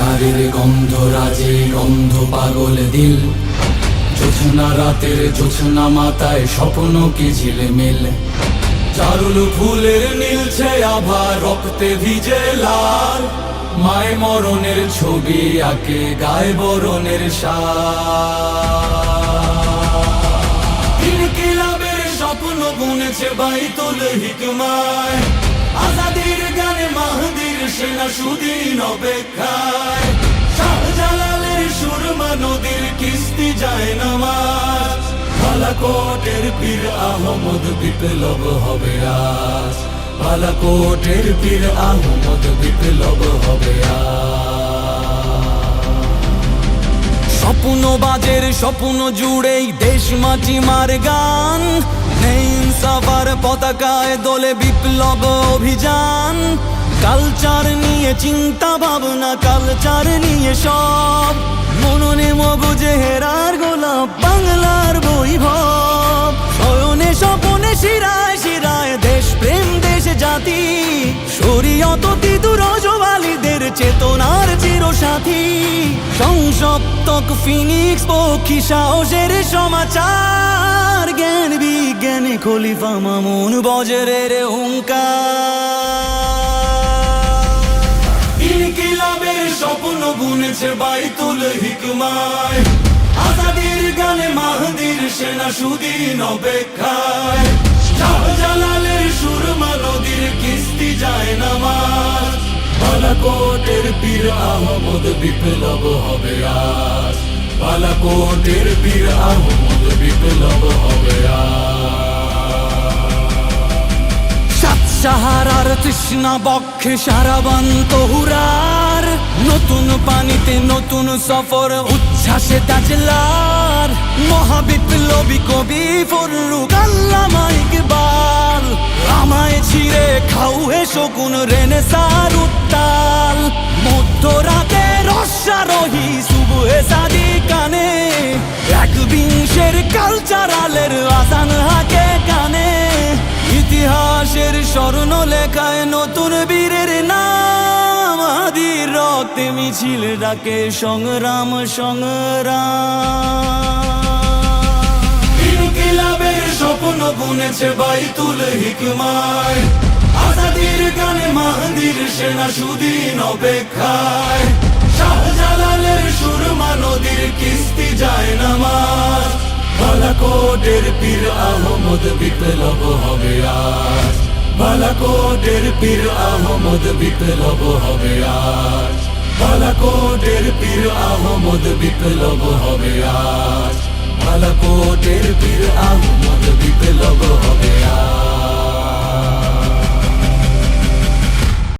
রাজাকারের গন্ধ, রাজে গন্ধ, পাগল দিল। জোছনা রাতের জোছনা মাথায় স্বপ্ন কি ঝিলমিল চারুল ফুলের নীলছে আভা, রক্তে ভিজে লাল। মায় মরণের ছবি আঁকে, গায়ে বরণের কিলাবের স্বপ্ন বুনেছে বাইতুল হিকমায়। আজাদির গানে মাহদির সেনা সুদিন অপেক্ষায়। যায় নামাজ বালাকোটের পীর আহমদ বিপ্লব হবে আজ। বালাকোটের পীর আহমদ বিপ্লব হবে স্বপ্ন বাজের স্বপ্ন জুড়েই দেশ মাটি মার গান। নেই সাফার পতাকায় দোলে বিপ্লব অভিযান। কালচার নিয়ে চিন্তা ভাবনা, কালচার নিয়ে সব। মননে মগজে হেরার গোলাপ, বাংলার বৈভব। শয়নে স্বপনে শিরায় শিরায় দেশ প্রেম, দেশ জাতি। শরীয়ত তিদুর জবালিদের চেতনার চিরসাথী। সংসপ্তক ফিনিক্স, পক্ষী সাহসের সমাচার। জ্ঞান বিজ্ঞানে খলিফা মামুন বজরের হুঙ্কার। বুনেছে বাইতুল হিকমায়। আজাদির গানে মাহদির সেনা সুদিন অপেক্ষায়। শাহজালালের সুরমা নদীর কিস্তি যায় নামাজ। বালাকোটের পীর আহমদ বিপ্লব হবে আজ। বালাকোটের পীর আহমদ বিপ্লব হবে সাত সাহারার তৃষ্ণা বক্ষে সারাবান্ত হুরার নতুন পানিতে নতুন সফর, উচ্ছ্বাসে তাজলার মহাবিপ্লবী কবি ফরুক আল্লামা ইকবাল। আমায় ছিঁড়ে খাউয়ে শকুন রেনে সার উত্তাল। মধ্যরাতে রসারোহী সাদি কানে এক কালচারালের আসান হাকে কানে। ইতিহাসের স্বর্ণ লেখায় নতুন বীরের মিছিল ডাকে সংগ্রাম সংগ্রাম। স্বপ্ন বুনেছে বাইতুল হিকমায়। আজাদির গানে মাহদির সেনা সুদিন অপেক্ষায়। শাহজালালের সুরমা নদীর কিস্তি যায় নামাজ। বালাকোটের পীর আহমদ বিপ্লব হবে আজ। বালাকোটের পীর আহমদ বিপ্লব হবে আজ। বালাকোটের পীর আহমদ বিপ্লব হবে আজ। বালাকোটের পীর আহমদ